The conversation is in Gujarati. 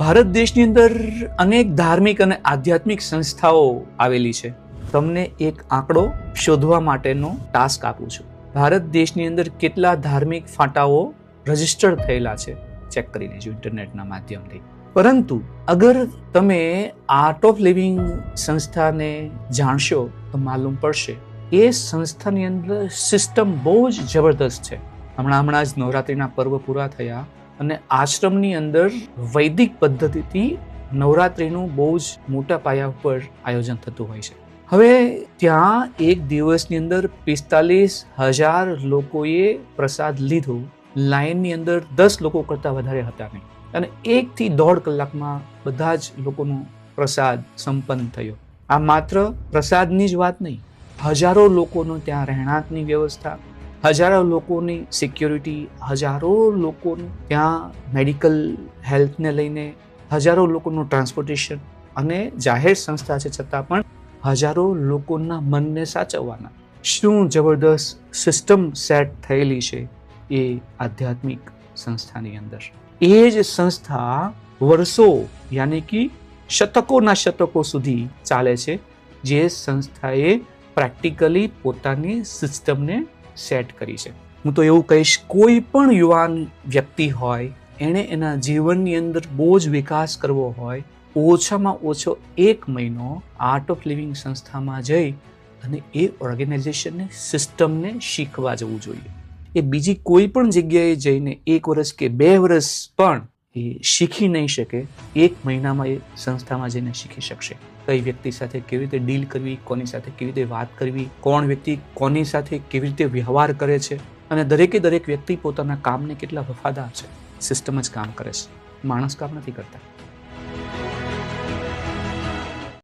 ભારત દેશની અંદર અનેક ધાર્મિક અને આધ્યાત્મિક સંસ્થાઓ આવેલી છે. તમને એક આંકડો શોધવા માટેનો ટાસ્ક આપું છું. ભારત દેશની અંદર કેટલા ધાર્મિક ફાટાઓ રજીસ્ટર્ડ થયેલા છે? ચેક કરી લેજો ઇન્ટરનેટના માધ્યમથી. પરંતુ અગર તમે આર્ટ ઓફ લિવિંગ સંસ્થાને જાણશો તો માલુમ પડશે, એ સંસ્થાની અંદર સિસ્ટમ બહુ જ જબરદસ્ત છે. હમણાં હમણાં જ નવરાત્રિના પર્વ પૂરા થયા. અને આશ્રમની અંદર વૈદિક પદ્ધતિથી નવરાત્રિનું બહુ જ મોટા પાયા ઉપર આયોજન થતું હોય છે. હવે ત્યાં એક દિવસની અંદર પિસ્તાલીસ હજાર લોકોએ પ્રસાદ લીધો. લાઇનની અંદર દસ લોકો કરતાં વધારે હતા નહીં. અને એકથી દોઢ કલાકમાં બધા જ લોકોનો પ્રસાદ સંપન્ન થયો. આ માત્ર પ્રસાદની જ વાત નહીં, હજારો લોકોનો ત્યાં રહેણાંકની વ્યવસ્થા હજારો લોકોની સિક્યોરિટી હજારો લોકોનું ત્યાં મેડિકલ હેલ્થને લઈને હજારો લોકોનું ટ્રાન્સપોર્ટેશન અને જાહેર સંસ્થા છે છતાં પણ હજારો લોકોના મનને સાચવવાના. શું જબરદસ્ત સિસ્ટમ સેટ થયેલી છે એ આધ્યાત્મિક સંસ્થાની અંદર? એ જ સંસ્થા વર્ષો યાની કે શતકોના શતકો સુધી ચાલે છે. જે સંસ્થાએ પ્રેક્ટિકલી પોતાની સિસ્ટમને સેટ કરી છે. હું તો એવું કહીશ, કોઈ પણ યુવાન વ્યક્તિ હોય, એણે એના જીવનની અંદર બહુ જ વિકાસ કરવો હોય, ઓછામાં ઓછો એક મહિનો આર્ટ ઓફ લિવિંગ સંસ્થામાં જઈ અને એ ઓર્ગેનાઇઝેશનને સિસ્ટમને શીખવા જવું જોઈએ. એ બીજી કોઈ પણ જગ્યાએ જઈને એક વર્ષ કે બે વર્ષ પણ એ શીખી નહીં શકે, એક મહિનામાં એ સંસ્થામાં જઈને શીખી શકશે. કઈ વ્યક્તિ સાથે કેવી રીતે ડીલ કરવી, કોની સાથે કેવી રીતે વાત કરવી, કોણ વ્યક્તિ કોની સાથે કેવી રીતે વ્યવહાર કરે છે, અને દરેકે દરેક વ્યક્તિ પોતાના કામને કેટલા વફાદાર છે સિસ્ટમ જ કામ કરે છે. માણસ કામ નથી કરતા.